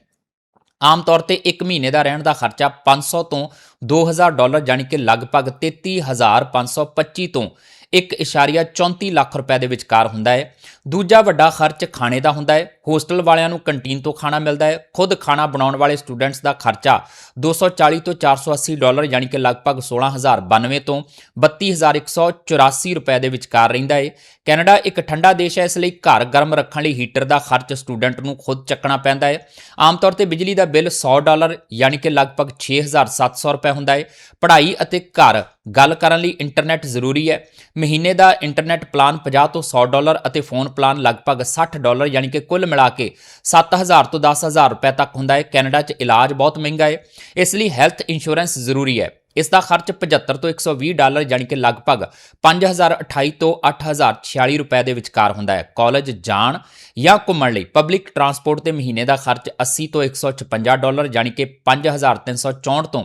ਆਮ ਤੌਰ ਤੇ 1 ਮਹੀਨੇ ਦਾ ਰਹਿਣ ਦਾ ਖਰਚਾ 500 ਤੋਂ 2000 ਡਾਲਰ, ਯਾਨੀ ਕਿ ਲਗਭਗ 33525 ਤੋਂ 1.34 ਲੱਖ ਰੁਪਏ ਦੇ ਵਿਚਕਾਰ ਹੁੰਦਾ ਹੈ। ਦੂਜਾ ਵੱਡਾ ਖਰਚ ਖਾਣੇ ਦਾ ਹੁੰਦਾ ਹੈ। ਹੋਸਟਲ ਵਾਲਿਆਂ ਨੂੰ ਕੰਟੀਨ ਤੋਂ ਖਾਣਾ ਮਿਲਦਾ ਹੈ। ਖੁਦ ਖਾਣਾ ਬਣਾਉਣ ਵਾਲੇ ਸਟੂਡੈਂਟਸ ਦਾ ਖਰਚਾ 240 ਤੋਂ 480 ਡਾਲਰ ਯਾਨੀ ਕਿ ਲਗਭਗ 16092 ਤੋਂ 32184 ਰੁਪਏ ਦੇ ਵਿਚਕਾਰ ਰਹਿੰਦਾ ਹੈ। ਕੈਨੇਡਾ ਇੱਕ ਠੰਡਾ ਦੇਸ਼ ਹੈ। ਇਸ ਲਈ ਘਰ ਗਰਮ ਰੱਖਣ ਲਈ ਹੀਟਰ ਦਾ ਖਰਚ ਸਟੂਡੈਂਟ ਨੂੰ ਖੁਦ ਚੱਕਣਾ ਪੈਂਦਾ ਹੈ। ਆਮ ਤੌਰ ਤੇ ਬਿਜਲੀ ਦਾ ਬਿੱਲ 100 ਡਾਲਰ ਯਾਨੀ ਕਿ ਲਗਭਗ 6700 ਰੁਪਏ ਹੁੰਦਾ ਹੈ। ਪੜ੍ਹਾਈ ਅਤੇ ਘਰ ਗੱਲ ਕਰਨ ਲਈ ਇੰਟਰਨੈਟ ਜ਼ਰੂਰੀ ਹੈ। ਮਹੀਨੇ ਦਾ ਇੰਟਰਨੈਟ ਪਲਾਨ 50 ਤੋਂ 100 ਡਾਲਰ ਅਤੇ ਫੋਨ ਪਲਾਨ ਲਗਭਗ 60 ਡਾਲਰ, ਯਾਨੀ ਕਿ ਕੁੱਲ ਮਿਲਾ ਕੇ 7000 ਤੋਂ 10000 ਰੁਪਏ ਤੱਕ ਹੁੰਦਾ ਹੈ। ਕੈਨੇਡਾ 'ਚ ਇਲਾਜ ਬਹੁਤ ਮਹਿੰਗਾ ਹੈ। ਇਸ ਲਈ ਹੈਲਥ ਇੰਸ਼ੋਰੈਂਸ ਜ਼ਰੂਰੀ ਹੈ। ਇਸ ਦਾ ਖਰਚ 75 ਤੋਂ 120 ਡਾਲਰ ਯਾਨੀ ਕਿ ਲਗਭਗ 5028 ਤੋਂ 8046 ਰੁਪਏ ਦੇ ਵਿਚਕਾਰ ਹੁੰਦਾ ਹੈ। ਕਾਲਜ ਜਾਣ ਜਾਂ ਘੁੰਮਣ ਲਈ ਪਬਲਿਕ ਟਰਾਂਸਪੋਰਟ ਤੇ ਮਹੀਨੇ ਦਾ ਖਰਚ 80 ਤੋਂ 156 ਡਾਲਰ ਯਾਨੀ ਕਿ 5364 ਤੋਂ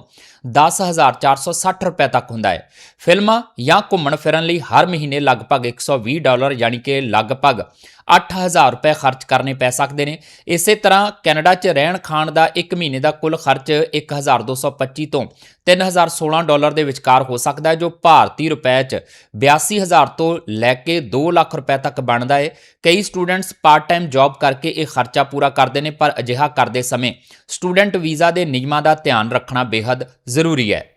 10460 ਰੁਪਏ ਤੱਕ ਹੁੰਦਾ ਹੈ। ਫਿਲਮਾਂ ਜਾਂ ਘੁੰਮਣ ਫਿਰਨ ਲਈ ਹਰ ਮਹੀਨੇ ਲਗਭਗ 120 ਡਾਲਰ ਯਾਨੀ ਕਿ ਲਗਭਗ 8000 ਰੁਪਏ ਖਰਚ ਕਰਨੇ ਪੈ ਸਕਦੇ ਨੇ। ਇਸੇ ਤਰ੍ਹਾਂ ਕੈਨੇਡਾ 'ਚ ਰਹਿਣ ਖਾਣ ਦਾ 1 ਮਹੀਨੇ ਦਾ ਕੁੱਲ ਖਰਚ 1225 ਤੋਂ 3016 ਡਾਲਰ ਦੇ ਵਿਚਕਾਰ ਹੋ ਸਕਦਾ ਹੈ, ਜੋ ਭਾਰਤੀ ਰੁਪਏ 'ਚ 82000 ਤੋਂ ਲੈ ਕੇ 2 ਲੱਖ ਰੁਪਏ ਤੱਕ ਬਣਦਾ ਹੈ। ਕਈ ਸਟੂਡੈਂਟਸ ਪਾਰਟ ਟਾਈਮ ਜੌਬ ਕਰਕੇ ਇਹ ਖਰਚਾ ਪੂਰਾ ਕਰਦੇ ਨੇ, ਪਰ ਅਜਿਹਾ ਕਰਦੇ ਸਮੇਂ ਸਟੂਡੈਂਟ ਵੀਜ਼ਾ ਦੇ ਨਿਯਮਾਂ ਦਾ ਧਿਆਨ ਰੱਖਣਾ ਬੇहद ਜ਼ਰੂਰੀ ਹੈ।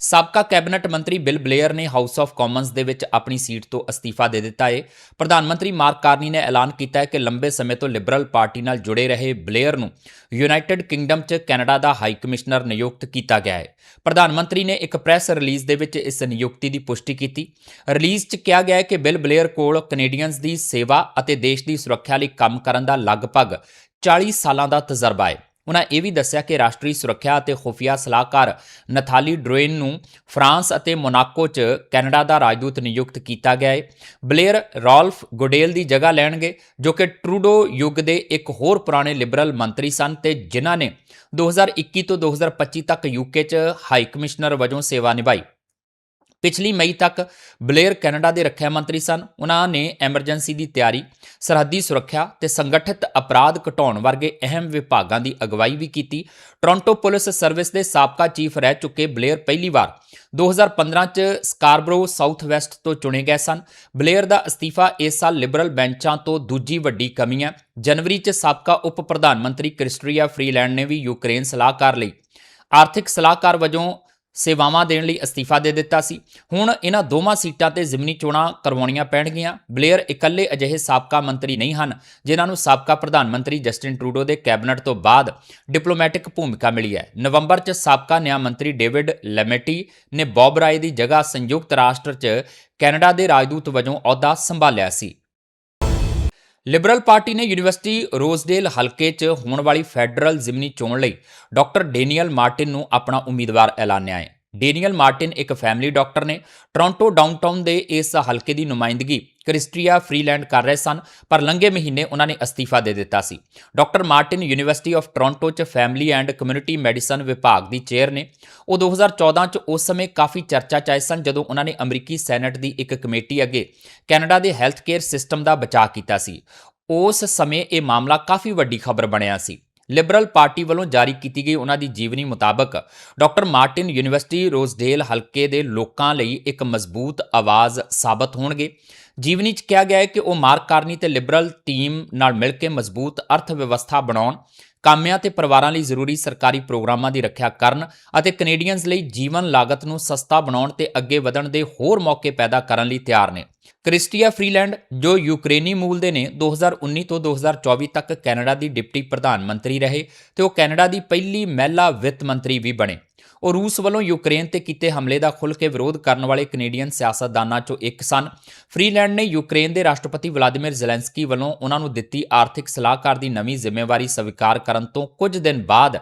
ਸਾਬਕਾ ਕੈਬਨਿਟ ਮੰਤਰੀ ਬਿਲ ਬਲੇਅਰ ਨੇ ਹਾਊਸ ਆਫ ਕਾਮਨਸ ਦੇ ਵਿੱਚ ਆਪਣੀ ਸੀਟ ਤੋਂ ਅਸਤੀਫਾ ਦੇ ਦਿੱਤਾ ਹੈ ਪ੍ਰਧਾਨ ਮੰਤਰੀ ਮਾਰਕ ਕਾਰਨੀ ਨੇ ਐਲਾਨ ਕੀਤਾ ਹੈ ਕਿ ਲੰਬੇ ਸਮੇਂ ਤੋਂ ਲਿਬਰਲ ਪਾਰਟੀ ਨਾਲ ਜੁੜੇ ਰਹੇ ਬਲੇਅਰ ਨੂੰ ਯੂਨਾਈਟਿਡ ਕਿੰਗਡਮ 'ਚ ਕੈਨੇਡਾ ਦਾ ਹਾਈ ਕਮਿਸ਼ਨਰ ਨਿਯੁਕਤ ਕੀਤਾ ਗਿਆ ਹੈ ਪ੍ਰਧਾਨ ਮੰਤਰੀ ਨੇ ਇੱਕ ਪ੍ਰੈਸ ਰਿਲੀਜ਼ ਦੇ ਵਿੱਚ ਇਸ ਨਿਯੁਕਤੀ ਦੀ ਪੁਸ਼ਟੀ ਕੀਤੀ। ਰਿਲੀਜ਼ 'ਚ ਕਿਹਾ ਗਿਆ ਹੈ ਕਿ ਬਿਲ ਬਲੇਅਰ ਕੋਲ ਕੈਨੇਡੀਅਨਸ ਦੀ ਸੇਵਾ ਅਤੇ ਦੇਸ਼ ਦੀ ਸੁਰੱਖਿਆ ਲਈ ਕੰਮ ਕਰਨ ਦਾ ਲਗਭਗ 40 ਸਾਲਾਂ ਦਾ ਤਜਰਬਾ ਹੈ ਉਹਨਾਂ ਇਹ ਵੀ ਦੱਸਿਆ ਕਿ ਰਾਸ਼ਟਰੀ ਸੁਰੱਖਿਆ ਅਤੇ ਖੁਫੀਆ ਸਲਾਹਕਾਰ ਨਥਾਲੀ ਡਰੋਇਨ ਨੂੰ ਫਰਾਂਸ ਅਤੇ ਮੋਨਾਕੋ 'ਚ ਕੈਨੇਡਾ ਦਾ ਰਾਜਦੂਤ ਨਿਯੁਕਤ ਕੀਤਾ ਗਿਆ ਹੈ ਬਲੇਅਰ ਰਾਲਫ ਗੁਡੇਲ ਦੀ ਜਗ੍ਹਾ ਲੈਣਗੇ, ਜੋ ਕਿ ਟਰੂਡੋ ਯੁੱਗ ਦੇ ਇੱਕ ਹੋਰ ਪੁਰਾਣੇ ਲਿਬਰਲ ਮੰਤਰੀ ਸਨ ਤੇ ਜਿਨ੍ਹਾਂ ਨੇ 2021 ਤੋਂ 2025 ਤੱਕ ਯੂਕੇ 'ਚ ਹਾਈ ਕਮਿਸ਼ਨਰ ਵਜੋਂ ਸੇਵਾ ਨਿਭਾਈ। ਪਿਛਲੀ ਮਈ ਤੱਕ ਬਲੇਅਰ ਕੈਨੇਡਾ ਦੇ ਰੱਖਿਆ ਮੰਤਰੀ ਸਨ। ਉਹਨਾਂ ਨੇ ਐਮਰਜੈਂਸੀ ਦੀ ਤਿਆਰੀ, ਸਰਹੱਦੀ ਸੁਰੱਖਿਆ ਤੇ ਸੰਗਠਿਤ ਅਪਰਾਧ ਘਟਾਉਣ ਵਰਗੇ ਅਹਿਮ ਵਿਭਾਗਾਂ ਦੀ ਅਗਵਾਈ ਵੀ ਕੀਤੀ। ਟੋਰਾਂਟੋ ਪੁਲਿਸ ਸਰਵਿਸ ਦੇ ਸਾਬਕਾ ਚੀਫ ਰਹਿ ਚੁੱਕੇ ਬਲੇਅਰ ਪਹਿਲੀ ਵਾਰ 2015 ਚ ਸਕਾਰਬਰੋ ਸਾਊਥ ਵੈਸਟ ਤੋਂ ਚੁਣੇ ਗਏ ਸਨ। ਬਲੇਅਰ ਦਾ ਅਸਤੀਫਾ ਇਸ ਸਾਲ ਲਿਬਰਲ ਬੈਂਚਾਂ ਤੋਂ ਦੂਜੀ ਵੱਡੀ ਕਮੀ ਹੈ। ਜਨਵਰੀ ਚ ਸਾਬਕਾ ਉਪ ਪ੍ਰਧਾਨ ਮੰਤਰੀ ਕ੍ਰਿਸਟਰੀਆ ਫਰੀਲੈਂਡ ਨੇ ਵੀ ਯੂਕਰੇਨ ਸਲਾਹਕਾਰ ਲਈ। ਆਰਥਿਕ ਸਲਾਹਕਾਰ ਵਜੋਂ ਸੇਵਾਵਾਂ ਦੇਣ ਲਈ ਅਸਤੀਫਾ ਦੇ ਦਿੱਤਾ ਸੀ। ਹੁਣ ਇਹਨਾਂ ਦੋਵਾਂ ਸੀਟਾਂ ਤੇ ਜ਼ਿਮਨੀ ਚੋਣਾਂ ਕਰਵਾਉਣੀਆਂ ਪੈਣਗੀਆਂ। ਬਲੇਅਰ ਇਕੱਲੇ ਅਜਿਹੇ ਸਾਬਕਾ ਮੰਤਰੀ ਨਹੀਂ ਹਨ, ਜਿਨ੍ਹਾਂ ਨੂੰ ਸਾਬਕਾ ਪ੍ਰਧਾਨ ਮੰਤਰੀ ਜਸਟਿਨ ਟਰੂਡੋ ਦੇ ਕੈਬਨਿਟ ਤੋਂ ਬਾਅਦ ਡਿਪਲੋਮੈਟਿਕ ਭੂਮਿਕਾ ਮਿਲੀ ਹੈ। ਨਵੰਬਰ 'ਚ ਸਾਬਕਾ ਨਿਆਂ ਮੰਤਰੀ ਡੇਵਿਡ ਲੈਮੇਟੀ ਨੇ ਬੌਬ ਰਾਏ ਦੀ ਜਗ੍ਹਾ ਸੰਯੁਕਤ ਰਾਸ਼ਟਰ 'ਚ ਕੈਨੇਡਾ ਦੇ ਰਾਜਦੂਤ ਵਜੋਂ ਅਹੁਦਾ ਸੰਭਾਲਿਆ ਸੀ। ਲਿਬਰਲ ਪਾਰਟੀ ਨੇ ਯੂਨੀਵਰਸਿਟੀ ਰੋਜ਼ਡੇਲ ਹਲਕੇ 'ਚ ਹੋਣ ਵਾਲੀ ਫੈਡਰਲ ਜ਼ਿਮਨੀ ਚੋਣ ਲਈ ਡਾਕਟਰ ਡੇਨੀਅਲ ਮਾਰਟਿਨ ਨੂੰ ਆਪਣਾ ਉਮੀਦਵਾਰ ਐਲਾਨਿਆ ਹੈ। ਡੇਨੀਅਲ ਮਾਰਟਿਨ ਇੱਕ ਫੈਮਿਲੀ ਡਾਕਟਰ ਨੇ ਟੋਰਾਂਟੋ ਡਾਊਨਟਾਊਨ ਦੇ ਇਸ ਹਲਕੇ ਦੀ ਨੁਮਾਇੰਦਗੀ ਕ੍ਰਿਸਟਰੀਆ ਫਰੀਲੈਂਡ ਕਰ ਰਹੇ ਸਨ, ਪਰ ਲੰਘੇ ਮਹੀਨੇ ਉਹਨਾਂ ਨੇ ਅਸਤੀਫਾ ਦੇ ਦਿੱਤਾ ਸੀ। Doctor Martin University of Toronto 'ਚ ਫੈਮਿਲੀ ਐਂਡ ਕਮਿਊਨਿਟੀ ਮੈਡੀਸਨ ਵਿਭਾਗ ਦੀ ਚੇਅਰ ਨੇ। ਉਹ 2014 'ਚ ਉਸ ਸਮੇਂ ਕਾਫੀ ਚਰਚਾ 'ਚ ਆਏ ਸਨ, ਜਦੋਂ ਉਹਨਾਂ ਨੇ ਅਮਰੀਕੀ ਸੈਨੇਟ ਦੀ ਇੱਕ ਕਮੇਟੀ ਅੱਗੇ ਕੈਨੇਡਾ ਦੇ ਹੈਲਥ ਕੇਅਰ ਸਿਸਟਮ ਦਾ ਬਚਾਅ ਕੀਤਾ ਸੀ। ਉਸ ਸਮੇਂ ਇਹ ਮਾਮਲਾ ਕਾਫੀ ਵੱਡੀ ਖਬਰ ਬਣਿਆ ਸੀ। ਲਿਬਰਲ ਪਾਰਟੀ ਵੱਲੋਂ ਜਾਰੀ ਕੀਤੀ ਗਈ ਉਹਨਾਂ ਦੀ ਜੀਵਨੀ ਮੁਤਾਬਕ ਡਾਕਟਰ ਮਾਰਟਿਨ ਯੂਨੀਵਰਸਿਟੀ ਰੋਜ਼ਡੇਲ ਹਲਕੇ ਦੇ ਲੋਕਾਂ ਲਈ ਇੱਕ ਮਜ਼ਬੂਤ ਆਵਾਜ਼ ਸਾਬਤ ਹੋਣਗੇ। ਜੀਵਨੀ 'ਚ ਕਿਹਾ ਗਿਆ ਹੈ ਕਿ ਉਹ ਮਾਰਕ ਕਾਰਨੀ ਤੇ ਲਿਬਰਲ ਟੀਮ ਨਾਲ ਮਿਲ ਕੇ ਮਜ਼ਬੂਤ ਅਰਥ ਵਿਵਸਥਾ ਬਣਾਉਣ, ਕਾਮਿਆਂ ਤੇ ਪਰਿਵਾਰਾਂ ਲਈ ਜ਼ਰੂਰੀ ਸਰਕਾਰੀ ਪ੍ਰੋਗਰਾਮਾਂ ਦੀ ਰੱਖਿਆ ਕਰਨ ਅਤੇ ਕੈਨੇਡੀਅਨਜ਼ ਲਈ ਜੀਵਨ ਲਾਗਤ ਨੂੰ ਸਸਤਾ ਬਣਾਉਣ ਤੇ ਅੱਗੇ ਵਧਣ ਦੇ ਹੋਰ ਮੌਕੇ ਪੈਦਾ ਕਰਨ ਲਈ ਤਿਆਰ ਨੇ। ਕ੍ਰਿਸਟੀਆ ਫ੍ਰੀਲੈਂਡ, ਜੋ ਯੂਕਰੇਨੀ ਮੂਲ ਦੇ ਨੇ 2019 ਤੋਂ 2024 ਤੱਕ ਕੈਨੇਡਾ ਦੀ ਡਿਪਟੀ ਪ੍ਰਧਾਨ ਮੰਤਰੀ ਰਹੇ ਤੇ ਉਹ ਕੈਨੇਡਾ ਦੀ ਪਹਿਲੀ ਮਹਿਲਾ ਵਿੱਤ ਮੰਤਰੀ ਵੀ ਬਣੇ। ਉਹ ਰੂਸ ਵੱਲੋਂ ਯੂਕਰੇਨ ਤੇ ਕੀਤੇ ਹਮਲੇ ਦਾ ਖੁੱਲ੍ਹ ਕੇ ਵਿਰੋਧ ਕਰਨ ਵਾਲੇ ਕੈਨੇਡੀਅਨ ਸਿਆਸਤਦਾਨਾਂ ਚੋਂ ਇੱਕ ਸਨ। ਫ੍ਰੀਲੈਂਡ ਨੇ ਯੂਕਰੇਨ ਦੇ ਰਾਸ਼ਟਰਪਤੀ ਵਲਾਦੀਮਿਰ ਜ਼ੈਲੈਂਸਕੀ ਵੱਲੋਂ ਉਹਨਾਂ ਨੂੰ ਦਿੱਤੀ ਆਰਥਿਕ ਸਲਾਹਕਾਰ ਦੀ ਨਵੀਂ ਜ਼ਿੰਮੇਵਾਰੀ ਸਵੀਕਾਰ ਕਰਨ ਤੋਂ ਕੁਝ ਦਿਨ ਬਾਅਦ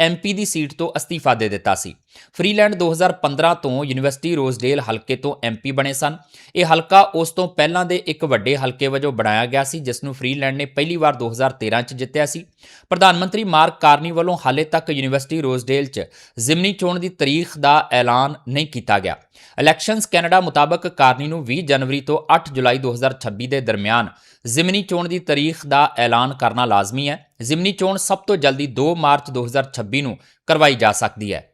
ਐਮਪੀ ਦੀ ਸੀਟ ਤੋਂ ਅਸਤੀਫਾ ਦੇ ਦਿੱਤਾ ਸੀ। ਫਰੀਲੈਂਡ 2015 ਤੋਂ ਯੂਨੀਵਰਸਿਟੀ ਰੋਜ਼ਡੇਲ ਹਲਕੇ ਤੋਂ ਐਮਪੀ ਬਣੇ ਸਨ। ਇਹ ਹਲਕਾ ਉਸ ਤੋਂ ਪਹਿਲਾਂ ਦੇ ਇੱਕ ਵੱਡੇ ਹਲਕੇ ਵਜੋਂ ਬਣਾਇਆ ਗਿਆ ਸੀ, ਜਿਸ ਨੂੰ ਫਰੀਲੈਂਡ ਨੇ ਪਹਿਲੀ ਵਾਰ 2013 ਚ ਜਿੱਤਿਆ ਸੀ। ਪ੍ਰਧਾਨ ਮੰਤਰੀ ਮਾਰਕ ਕਾਰਨੀ ਵੱਲੋਂ ਹਾਲੇ ਤੱਕ ਯੂਨੀਵਰਸਿਟੀ ਰੋਜ਼ਡੇਲ ਚ ਜ਼ਿਮਨੀ ਚੋਣ ਦੀ ਤਾਰੀਖ ਦਾ ਐਲਾਨ ਨਹੀਂ ਕੀਤਾ ਗਿਆ। ਇਲੈਕਸ਼ਨਸ ਕੈਨੇਡਾ ਮੁਤਾਬਕ ਕਾਰਨੀ ਨੂੰ 20 ਜਨਵਰੀ ਤੋਂ 8 ਜੁਲਾਈ 2026 ਦੇ ਦਰਮਿਆਨ ਜ਼ਿਮਨੀ ਚੋਣ ਦੀ ਤਾਰੀਖ ਦਾ ਐਲਾਨ ਕਰਨਾ ਲਾਜ਼ਮੀ ਹੈ। ਜ਼ਿਮਨੀ ਚੋਣ ਸਭ ਤੋਂ ਜਲਦੀ 2 ਮਾਰਚ 2026 ਨੂੰ ਕਰਵਾਈ ਜਾ ਸਕਦੀ ਹੈ।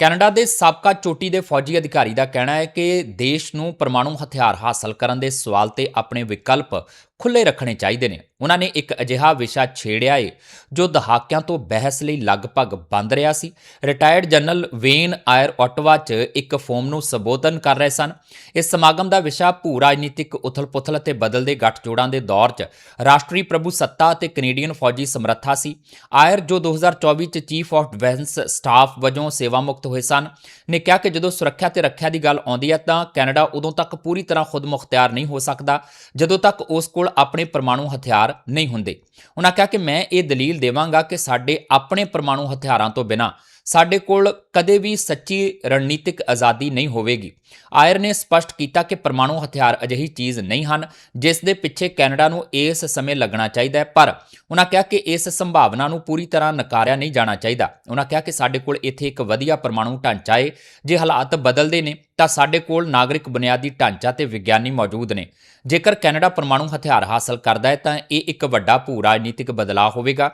ਕੈਨੇਡਾ ਦੇ ਸਾਬਕਾ ਚੋਟੀ ਦੇ ਫੌਜੀ ਅਧਿਕਾਰੀ ਦਾ ਕਹਿਣਾ ਹੈ ਕਿ ਦੇਸ਼ ਨੂੰ ਪਰਮਾਣੂ ਹਥਿਆਰ ਹਾਸਲ ਕਰਨ ਦੇ ਸਵਾਲ ਤੇ ਆਪਣੇ ਵਿਕਲਪ ਖੁੱਲੇ ਰੱਖਣੇ ਚਾਹੀਦੇ ਨੇ। ਉਹਨਾਂ ਨੇ ਇੱਕ ਅਜਿਹਾ ਵਿਸ਼ਾ ਛੇੜਿਆ ਏ, ਜੋ ਦਹਾਕਿਆਂ ਤੋਂ ਬਹਿਸ ਲਈ ਲਗਭਗ ਬੰਦ ਰਿਹਾ ਸੀ। Retired general Wayne Eyre Ottawa 'ਚ ਇੱਕ ਫੋਰਮ ਨੂੰ ਸੰਬੋਧਨ ਕਰ ਰਹੇ ਸਨ। ਇਸ ਸਮਾਗਮ ਦਾ ਵਿਸ਼ਾ ਭੂ ਰਾਜਨੀਤਿਕ ਉਥਲ-ਪੁਥਲ ਅਤੇ ਬਦਲਦੇ ਗੱਠਜੋੜਾਂ ਦੇ ਦੌਰ 'ਚ ਰਾਸ਼ਟਰੀ ਪ੍ਰਭੂ ਸੱਤਾ ਅਤੇ ਕੈਨੇਡੀਅਨ ਫੌਜੀ ਸਮਰੱਥਾ ਸੀ। ਆਇਰ ਜੋ 2024 'ਚ ਚੀਫ ਆਫ ਡਿਫੈਂਸ ਸਟਾਫ ਵਜੋਂ ਸੇਵਾ ਮੁਕਤ ਹੋਏ ਸਨ, ਨੇ ਕਿਹਾ ਕਿ ਜਦੋਂ ਸੁਰੱਖਿਆ ਤੇ ਰੱਖਿਆ ਦੀ ਗੱਲ ਆਉਂਦੀ ਹੈ ਤਾਂ ਕੈਨੇਡਾ ਉਦੋਂ ਤੱਕ ਪੂਰੀ ਤਰ੍ਹਾਂ ਖੁਦ ਮੁਖਤਿਆਰ ਨਹੀਂ ਹੋ ਸਕਦਾ। ਜਦੋਂ ਤੱਕ ਉਸ ਕੋਲ ਆਪਣੇ ਪਰਮਾਣੂ ਹਥਿਆਰ ਨਹੀਂ ਹੁੰਦੇ। ਉਹਨਾਂ ਕਿਹਾ ਕਿ ਮੈਂ ਇਹ ਦਲੀਲ ਦੇਵਾਂਗਾ ਕਿ ਸਾਡੇ ਆਪਣੇ ਪਰਮਾਣੂ ਹਥਿਆਰਾਂ ਤੋਂ ਬਿਨਾ ਸਾਡੇ ਕੋਲ ਕਦੇ ਵੀ ਸੱਚੀ ਰਣਨੀਤਿਕ ਆਜ਼ਾਦੀ ਨਹੀਂ ਹੋਵੇਗੀ। ਆਇਰ ਨੇ ਸਪਸ਼ਟ ਕੀਤਾ ਕਿ ਪਰਮਾਣੂ ਹਥਿਆਰ ਅਜਿਹੀ ਚੀਜ਼ ਨਹੀਂ ਹਨ ਜਿਸ ਦੇ ਪਿੱਛੇ ਕੈਨੇਡਾ ਨੂੰ ਇਸ ਸਮੇਂ ਲੱਗਣਾ ਚਾਹੀਦਾ ਹੈ, ਪਰ ਉਹਨਾਂ ਕਿਹਾ ਕਿ ਇਸ ਸੰਭਾਵਨਾ ਨੂੰ ਪੂਰੀ ਤਰ੍ਹਾਂ ਨਕਾਰਿਆ ਨਹੀਂ ਜਾਣਾ ਚਾਹੀਦਾ। ਉਹਨਾਂ ਕਿਹਾ ਕਿ ਸਾਡੇ ਕੋਲ ਇੱਥੇ ਇੱਕ ਵਧੀਆ ਪਰਮਾਣੂ ਢਾਂਚਾ ਹੈ ਜੇ ਹਾਲਾਤ ਬਦਲਦੇ ਨੇ ਤਾਂ ਸਾਡੇ ਕੋਲ ਨਾਗਰਿਕ ਬੁਨਿਆਦੀ ਢਾਂਚਾ ਤੇ ਵਿਗਿਆਨੀ ਮੌਜੂਦ ਨੇ। ਜੇਕਰ ਕੈਨੇਡਾ ਪਰਮਾਣੂ ਹਥਿਆਰ ਹਾਸਲ ਕਰਦਾ ਹੈ, ਤਾਂ ਇਹ ਇੱਕ ਵੱਡਾ ਭੂ ਰਾਜਨੀਤਿਕ ਬਦਲਾਅ ਹੋਵੇਗਾ,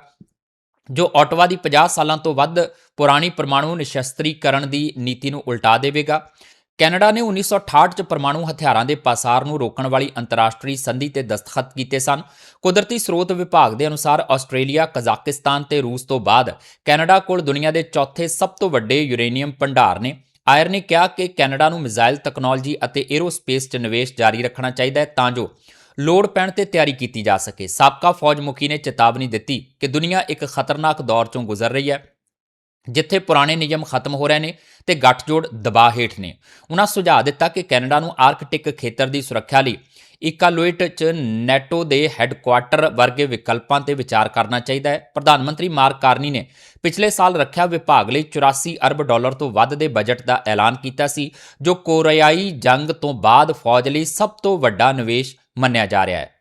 ਜੋ ਆਟਵਾ ਦੀ 50 ਸਾਲਾਂ ਤੋਂ ਵੱਧ ਪੁਰਾਣੀ ਪਰਮਾਣੂ ਨਿਸ਼ਸਤਰੀਕਰਨ ਦੀ ਨੀਤੀ ਨੂੰ ਉਲਟਾ ਦੇਵੇਗਾ। ਕੈਨੇਡਾ ਨੇ 1968 ਚ ਪਰਮਾਣੂ ਹਥਿਆਰਾਂ ਦੇ ਪਾਸਾਰ ਨੂੰ ਰੋਕਣ ਵਾਲੀ ਅੰਤਰਰਾਸ਼ਟਰੀ ਸੰਧੀ ਤੇ ਦਸਤਖਤ ਕੀਤੇ ਸਨ। ਕੁਦਰਤੀ ਸਰੋਤ ਵਿਭਾਗ ਦੇ ਅਨੁਸਾਰ ਆਸਟ੍ਰੇਲੀਆ, ਕਜ਼ਾਕਿਸਤਾਨ ਤੇ ਰੂਸ ਤੋਂ ਬਾਅਦ ਕੈਨੇਡਾ ਕੋਲ ਦੁਨੀਆ ਦੇ ਚੌਥੇ ਸਭ ਤੋਂ ਵੱਡੇ ਯੂਰੇਨੀਅਮ ਭੰਡਾਰ ਨੇ। ਆਇਰ ਨੇ ਕਿਹਾ ਕਿ ਕੈਨੇਡਾ ਨੂੰ ਮਿਜ਼ਾਈਲ ਟੈਕਨੋਲੋਜੀ ਅਤੇ ਏਰੋਸਪੇਸ 'ਚ ਨਿਵੇਸ਼ ਜਾਰੀ ਰੱਖਣਾ ਚਾਹੀਦਾ ਹੈ ਤਾਂ ਜੋ ਲੋੜ ਪੈਣ ਤੇ ਤਿਆਰੀ ਕੀਤੀ ਜਾ ਸਕੇ। ਸਾਬਕਾ ਫੌਜ ਮੁਖੀ ਨੇ ਚੇਤਾਵਨੀ ਦਿੱਤੀ ਕਿ ਦੁਨੀਆ ਇੱਕ ਖਤਰਨਾਕ ਦੌਰ ਚੋਂ ਗੁਜ਼ਰ ਰਹੀ ਹੈ, ਜਿੱਥੇ ਪੁਰਾਣੇ ਨਿਯਮ ਖਤਮ ਹੋ ਰਹੇ ਨੇ ਤੇ ਗੱਠਜੋੜ ਦਬਾਅ ਹੇਠ ਨੇ। ਉਹਨਾਂ ਸੁਝਾਅ ਦਿੱਤਾ ਕਿ ਕੈਨੇਡਾ ਨੂੰ ਆਰਕਟਿਕ ਖੇਤਰ ਦੀ ਸੁਰੱਖਿਆ ਲਈ ਇਕਾਲੋਇਟ ਚ ਨੈਟੋ ਦੇ ਹੈੱਡਕੁਆਰਟਰ ਵਰਗੇ ਵਿਕਲਪਾਂ ਤੇ ਵਿਚਾਰ ਕਰਨਾ ਚਾਹੀਦਾ ਹੈ। ਪ੍ਰਧਾਨ ਮੰਤਰੀ ਮਾਰਕ ਕਾਰਨੀ ਨੇ ਪਿਛਲੇ ਸਾਲ ਰੱਖਿਆ ਵਿਭਾਗ ਲਈ 84 ਅਰਬ ਡਾਲਰ ਤੋਂ ਵੱਧ ਦੇ ਬਜਟ ਦਾ ਐਲਾਨ ਕੀਤਾ ਸੀ, ਜੋ ਕੋਰੀਆਈ ਜੰਗ ਤੋਂ ਬਾਅਦ ਫੌਜ ਲਈ ਸਭ ਤੋਂ ਵੱਡਾ ਨਿਵੇਸ਼ ਮੰਨਿਆ ਜਾ ਰਿਹਾ ਹੈ।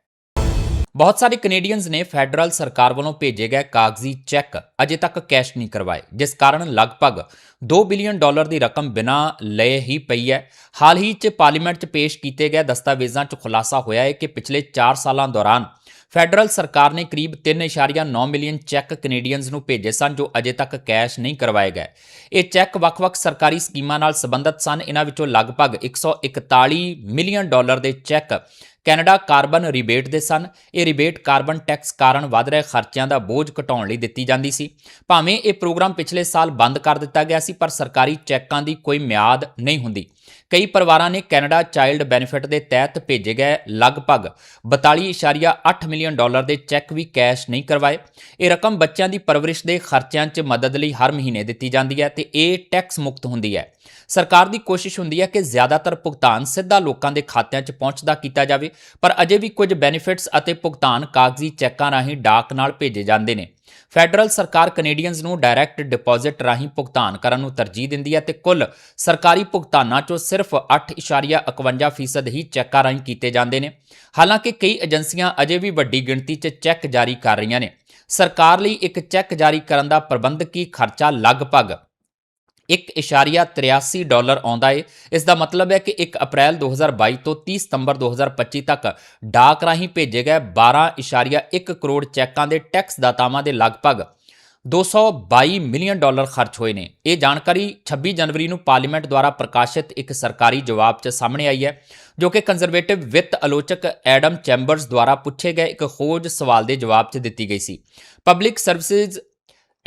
ਬਹੁਤ ਸਾਰੇ ਕੈਨੇਡੀਅਨਸ ਨੇ ਫੈਡਰਲ ਸਰਕਾਰ ਵੱਲੋਂ ਭੇਜੇ ਗਏ ਕਾਗਜ਼ੀ ਚੈੱਕ ਅਜੇ ਤੱਕ ਕੈਸ਼ ਨਹੀਂ ਕਰਵਾਏ, ਜਿਸ ਕਾਰਨ ਲਗਭਗ 2 ਬਿਲੀਅਨ ਡਾਲਰ ਦੀ ਰਕਮ ਬਿਨਾਂ ਲਏ ਹੀ ਪਈ ਹੈ। ਹਾਲ ਹੀ 'ਚ ਪਾਰਲੀਮੈਂਟ 'ਚ ਪੇਸ਼ ਕੀਤੇ ਗਏ ਦਸਤਾਵੇਜ਼ਾਂ 'ਚ ਖੁਲਾਸਾ ਹੋਇਆ ਹੈ ਕਿ ਪਿਛਲੇ 4 ਸਾਲਾਂ ਦੌਰਾਨ ਫੈਡਰਲ ਸਰਕਾਰ ਨੇ ਕਰੀਬ 3.9 ਮਿਲੀਅਨ ਚੈੱਕ ਕੈਨੇਡੀਅਨਸ ਨੂੰ ਭੇਜੇ ਸਨ, ਜੋ ਅਜੇ ਤੱਕ ਕੈਸ਼ ਨਹੀਂ ਕਰਵਾਏ ਗਏ। ਇਹ ਚੈੱਕ ਵੱਖ-ਵੱਖ ਸਰਕਾਰੀ ਸਕੀਮਾਂ ਨਾਲ ਸੰਬੰਧਿਤ ਸਨ। ਇਹਨਾਂ ਵਿੱਚੋਂ ਲਗਭਗ 141 ਮਿਲੀਅਨ ਡਾਲਰ ਦੇ ਚੈੱਕ ਕੈਨੇਡਾ ਕਾਰਬਨ ਰਿਬੇਟ ਦੇ ਸਨ। ਇਹ ਰਿਬੇਟ ਕਾਰਬਨ ਟੈਕਸ ਕਾਰਨ ਵੱਧ ਰਹੇ ਖਰਚਿਆਂ ਦਾ ਬੋਝ ਘਟਾਉਣ ਲਈ ਦਿੱਤੀ ਜਾਂਦੀ ਸੀ। ਭਾਵੇਂ ਇਹ ਪ੍ਰੋਗਰਾਮ ਪਿਛਲੇ ਸਾਲ ਬੰਦ ਕਰ ਦਿੱਤਾ ਗਿਆ ਸੀ, ਪਰ ਸਰਕਾਰੀ ਚੈੱਕਾਂ ਦੀ ਕੋਈ ਮਿਆਦ ਨਹੀਂ ਹੁੰਦੀ। ਕਈ ਪਰਿਵਾਰਾਂ ਨੇ ਕੈਨੇਡਾ ਚਾਈਲਡ ਬੈਨੀਫਿਟ ਦੇ ਤਹਿਤ ਭੇਜੇ ਗਏ ਲਗਭਗ 42.8 ਮਿਲੀਅਨ ਡਾਲਰ ਦੇ ਚੈੱਕ ਵੀ ਕੈਸ਼ ਨਹੀਂ ਕਰਵਾਏ। ਇਹ ਰਕਮ ਬੱਚਿਆਂ ਦੀ ਪਰਵਰਿਸ਼ ਦੇ ਖਰਚਿਆਂ 'ਚ ਮਦਦ ਲਈ ਹਰ ਮਹੀਨੇ ਦਿੱਤੀ ਜਾਂਦੀ ਹੈ ਤੇ ਇਹ ਟੈਕਸ ਮੁਕਤ ਹੁੰਦੀ ਹੈ। ਸਰਕਾਰ ਦੀ ਕੋਸ਼ਿਸ਼ ਹੁੰਦੀ ਹੈ ਕਿ ਜ਼ਿਆਦਾਤਰ ਭੁਗਤਾਨ ਸਿੱਧਾ ਲੋਕਾਂ ਦੇ ਖਾਤਿਆਂ 'ਚ ਪਹੁੰਚਦਾ ਕੀਤਾ ਜਾਵੇ, ਪਰ ਅਜੇ ਵੀ ਕੁਝ ਬੈਨੀਫਿਟਸ ਅਤੇ ਭੁਗਤਾਨ ਕਾਗਜ਼ੀ ਚੈੱਕਾਂ ਰਾਹੀਂ ਡਾਕ ਨਾਲ ਭੇਜੇ ਜਾਂਦੇ ਨੇ। ਫੈਡਰਲ ਸਰਕਾਰ ਕੈਨੇਡੀਅਨਸ ਨੂੰ ਡਾਇਰੈਕਟ ਡਿਪੋਜ਼ਿਟ ਰਾਹੀਂ ਭੁਗਤਾਨ ਕਰਨ ਨੂੰ ਤਰਜੀਹ ਦਿੰਦੀ ਹੈ ਤੇ ਕੁੱਲ ਸਰਕਾਰੀ ਭੁਗਤਾਨਾਂ 'ਚੋਂ ਸਿਰਫ 8.51% ਹੀ ਚੈੱਕਾਂ ਰਾਹੀਂ ਕੀਤੇ ਜਾਂਦੇ ਨੇ। ਹਾਲਾਂਕਿ ਕਈ ਏਜੰਸੀਆਂ ਅਜੇ ਵੀ ਵੱਡੀ ਗਿਣਤੀ 'ਚ ਚੈੱਕ ਜਾਰੀ ਕਰ ਰਹੀਆਂ ਨੇ। ਸਰਕਾਰ ਲਈ ਇੱਕ ਚੈੱਕ ਜਾਰੀ ਕਰਨ ਦਾ ਪ੍ਰਬੰਧਕੀ ਖਰਚਾ ਲਗਭਗ 1.83 ਡਾਲਰ ਆਉਂਦਾ ਏ। ਇਸ ਦਾ ਮਤਲਬ ਹੈ ਕਿ 1 ਅਪ੍ਰੈਲ 2022 ਤੋਂ 30 ਸਤੰਬਰ 2025 ਤੱਕ ਡਾਕ ਰਾਹੀਂ ਭੇਜੇ ਗਏ 12.1 ਕਰੋੜ ਚੈੱਕਾਂ ਦੇ ਟੈਕਸ ਦਾਤਾਵਾਂ ਦੇ ਲਗਭਗ 222 ਮਿਲੀਅਨ ਡਾਲਰ ਖਰਚ ਹੋਏ ਨੇ। ਇਹ ਜਾਣਕਾਰੀ 26 ਜਨਵਰੀ ਨੂੰ ਪਾਰਲੀਮੈਂਟ ਦੁਆਰਾ ਪ੍ਰਕਾਸ਼ਿਤ ਇੱਕ ਸਰਕਾਰੀ ਜਵਾਬ 'ਚ ਸਾਹਮਣੇ ਆਈ ਹੈ, ਜੋ ਕਿ ਕੰਜ਼ਰਵੇਟਿਵ ਵਿੱਤ ਆਲੋਚਕ ਐਡਮ ਚੈਂਬਰਸ ਦੁਆਰਾ ਪੁੱਛੇ ਗਏ ਇੱਕ ਖੋਜ ਸਵਾਲ ਦੇ ਜਵਾਬ 'ਚ ਦਿੱਤੀ ਗਈ ਸੀ। Public services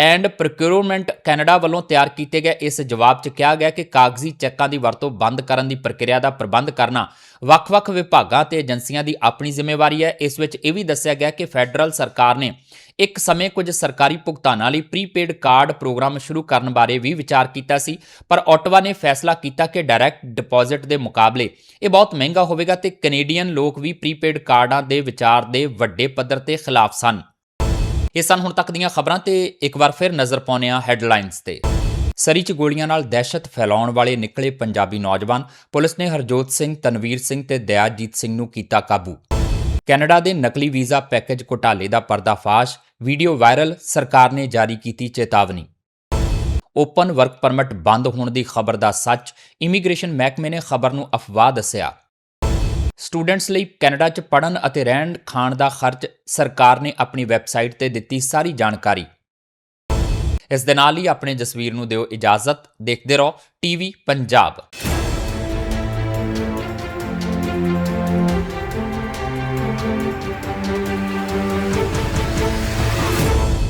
and procurement Canada ਵੱਲੋਂ ਤਿਆਰ ਕੀਤੇ ਗਏ ਇਸ ਜਵਾਬ 'ਚ ਕਿਹਾ ਗਿਆ ਕਿ ਕਾਗਜ਼ੀ ਚੈੱਕਾਂ ਦੀ ਵਰਤੋਂ ਬੰਦ ਕਰਨ ਦੀ ਪ੍ਰਕਿਰਿਆ ਦਾ ਪ੍ਰਬੰਧ ਕਰਨਾ ਵੱਖ-ਵੱਖ ਵਿਭਾਗਾਂ ਤੇ ਏਜੰਸੀਆਂ ਦੀ ਆਪਣੀ ਜ਼ਿੰਮੇਵਾਰੀ ਹੈ। ਇਸ ਵਿੱਚ ਇਹ ਵੀ ਦੱਸਿਆ ਗਿਆ ਕਿ ਫੈਡਰਲ ਸਰਕਾਰ ਨੇ ਇੱਕ ਸਮੇਂ ਕੁਝ ਸਰਕਾਰੀ ਭੁਗਤਾਨਾਂ ਲਈ ਪ੍ਰੀਪੇਡ ਕਾਰਡ ਪ੍ਰੋਗਰਾਮ ਸ਼ੁਰੂ ਕਰਨ ਬਾਰੇ ਵੀ ਵਿਚਾਰ ਕੀਤਾ ਸੀ, ਪਰ ਓਟਵਾ ਨੇ ਫੈਸਲਾ ਕੀਤਾ ਕਿ ਡਾਇਰੈਕਟ ਡਿਪੋਜ਼ਿਟ ਦੇ ਮੁਕਾਬਲੇ ਇਹ ਬਹੁਤ ਮਹਿੰਗਾ ਹੋਵੇਗਾ ਤੇ ਕੈਨੇਡੀਅਨ ਲੋਕ ਵੀ ਪ੍ਰੀਪੇਡ ਕਾਰਡਾਂ ਦੇ ਵਿਚਾਰ ਦੇ ਵੱਡੇ ਪੱਧਰ ਤੇ ਖਿਲਾਫ ਸਨ। ਇਹ ਸਨ ਹੁਣ ਤੱਕ ਦੀਆਂ ਖਬਰਾਂ ਤੇ ਇੱਕ ਵਾਰ ਫਿਰ ਨਜ਼ਰ ਪਾਉਂਦੇ ਹਾਂ ਹੈਡਲਾਈਨਸ ਤੇ। ਸਰੀ ਚ ਗੋਲੀਆਂ ਨਾਲ ਦਹਿਸ਼ਤ ਫੈਲਾਉਣ ਵਾਲੇ ਨਿਕਲੇ ਪੰਜਾਬੀ ਨੌਜਵਾਨ ਪੁਲਿਸ ਨੇ ਹਰਜੋਤ ਸਿੰਘ, ਤਨਵੀਰ ਸਿੰਘ ਤੇ ਦਇਆਜੀਤ ਸਿੰਘ ਨੂੰ ਕੀਤਾ ਕਾਬੂ। ਕੈਨੇਡਾ ਦੇ ਨਕਲੀ ਵੀਜ਼ਾ ਪੈਕੇਜ ਘੁਟਾਲੇ ਦਾ ਪਰਦਾਫਾਸ਼, ਵੀਡੀਓ ਵਾਇਰਲ, ਸਰਕਾਰ ਨੇ ਜਾਰੀ ਕੀਤੀ ਚੇਤਾਵਨੀ। ਓਪਨ ਵਰਕ ਪਰਮਿਟ ਬੰਦ ਹੋਣ ਦੀ ਖਬਰ ਦਾ ਸੱਚ, ਇਮੀਗ੍ਰੇਸ਼ਨ ਮਹਿਕਮੇ ਨੇ ਖਬਰ ਨੂੰ ਅਫਵਾਹ ਦੱਸਿਆ। ਸਟੂਡੈਂਟਸ ਲਈ ਕੈਨੇਡਾ 'ਚ ਪੜ੍ਹਨ ਅਤੇ ਰਹਿਣ ਖਾਣ ਦਾ ਖਰਚ ਸਰਕਾਰ ਨੇ ਆਪਣੀ ਵੈਬਸਾਈਟ ਤੇ ਦਿੱਤੀ ਸਾਰੀ ਜਾਣਕਾਰੀ। ਇਸ ਦੇ ਨਾਲ ਹੀ ਆਪਣੇ ਜਸਵੀਰ ਨੂੰ ਦਿਓ ਇਜਾਜ਼ਤ। ਦੇਖਦੇ ਰਹੋ ਟੀਵੀ ਪੰਜਾਬ।